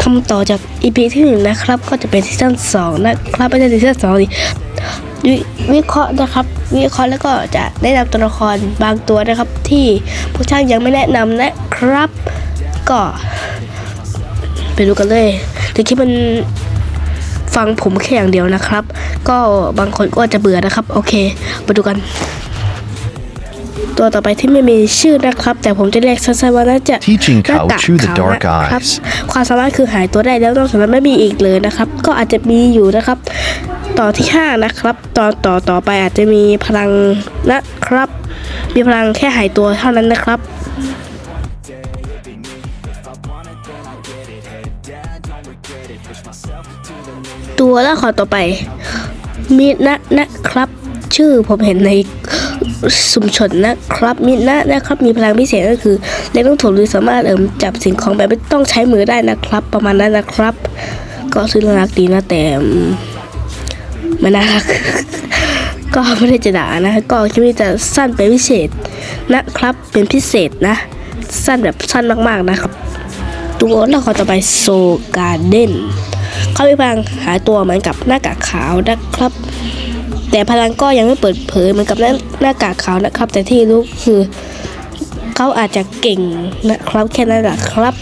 ทำต่อจาก EP ที่หนึ่งนะครับ ก็จะเป็นซีซั่นสองนะครับไม่ใช่ซีซั่นสองดิวิเคราะห์นะครับ วิเคราะห์แล้วก็จะแนะนำตัวละครบางตัวนะครับ ที่ผู้ช่างยังไม่แนะนำนะครับ ก็ ไปดูกันเลยแต่คลิปมันฟังผมแค่อย่างเดียวนะครับ ก็บางคนก็จะเบื่อนะครับ โอเค มาดูกัน ตัวต่อไปที่ไม่มีชื่อนะครับ แต่ผมจะเรียกสั้นๆว่าน่าจะ Teaching หน้ Kao กาก Chew the ขาว Dark นะครับ Eyes ความสามารถคือหายตัวได้แล้วนอกจากนั้นไม่มีอีกเลยนะครับ ก็อาจจะมีอยู่นะครับ ต่อที่ 5 นะครับ ตอนต่อต่อไปอาจจะมีพลังนะครับ มีพลังแค่หายตัวเท่านั้นนะครับตัวละครต่อไปมินะนะครับ ชื่อผมเห็นใน สุมชนนะครับมินะนะครับ มีพลังพิเศษก็คือเล็กต้องถูหรือสามารถเอิมจับสิ่งของแบบไม่ต้องใช้มือได้นะครับ ประมาณนั้นนะครับ ก็ซื้อน่ารักดีนะแต่มไม่น่ารักก็ไม่ได้จะด่านะก็คิดว่าจะสั้นเป็นพิเศษนะครับ เป็นพิเศษนะ สั้นแบบสั้นมากๆนะครับ ตัวละครต่อไปโซการเด้น เขามีพลังหาตัวเหมือนกับหน้ากากขาวนะครับ แต่พลังก็ยังไม่เปิดเผยเหมือนกับหน้าหน้ากากขาวนะครับ แต่ที่รู้คือเขาอาจจะเก่งนะครับแค่นั้นแหละครับ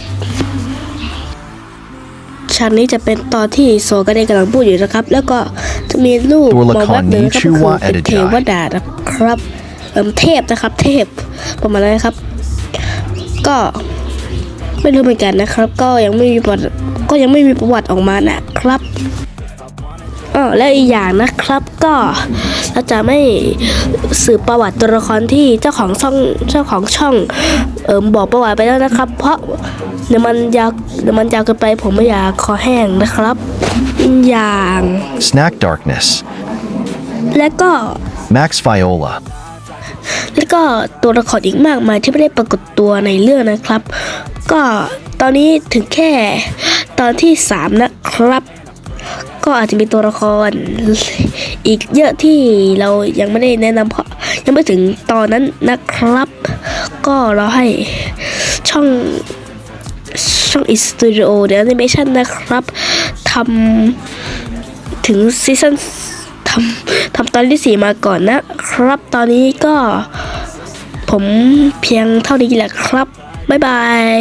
ฉากนี้จะเป็นตอนที่โซการ์เด้นกำลังพูดอยู่นะครับ แล้วก็จะมีรูปตัวละมองครแวบหนึ่งนี้นะครับชื่อก็คือว่าเป็น Edijai เทวดานะครับเอิมเทพนะครับ เทพประมาณนั้นนะครับ ก็ ไม่รู้เหมือนกันนะครับ ก็ยังไม่มีประวัติก็ยังไม่มีประวัติออกมานะครับอ๋อแล้วอีกอย่างนะครับก็เราจะไม่สืบประวัติตัวละครที่เจ้าของช่องเจ้าของช่องเอิมบอกประวัติไปแล้วนะครับ เพราะเดี๋ยวมันยาวเดี๋ยวมันยาวเกินไปผมไม่อยากคอแห้งนะครับอย่าง Snack Darkness, และก็ Max Viola, แล้วก็ตัวละครอีกมากมายที่ไม่ได้ปรากฏตัวในเรื่องนะครับ ก็ตอนนี้ถึงแค่ตอนที่สามนะครับ ก็อาจจะมีตัวละคร อีกเยอะที่เรายังไม่ได้แนะนำเพราะยังไม่ถึงตอนนั้นนะครับ ก็เราให้ช่องช่องอิสตูดิโอเดอะแอนิเมชันนะครับทำถึงซีซั่น ทำทำตอนที่สี่มาก่อนนะครับ ตอนนี้ก็ผมเพียงเท่านี้แหละครับ บ๊ายบาย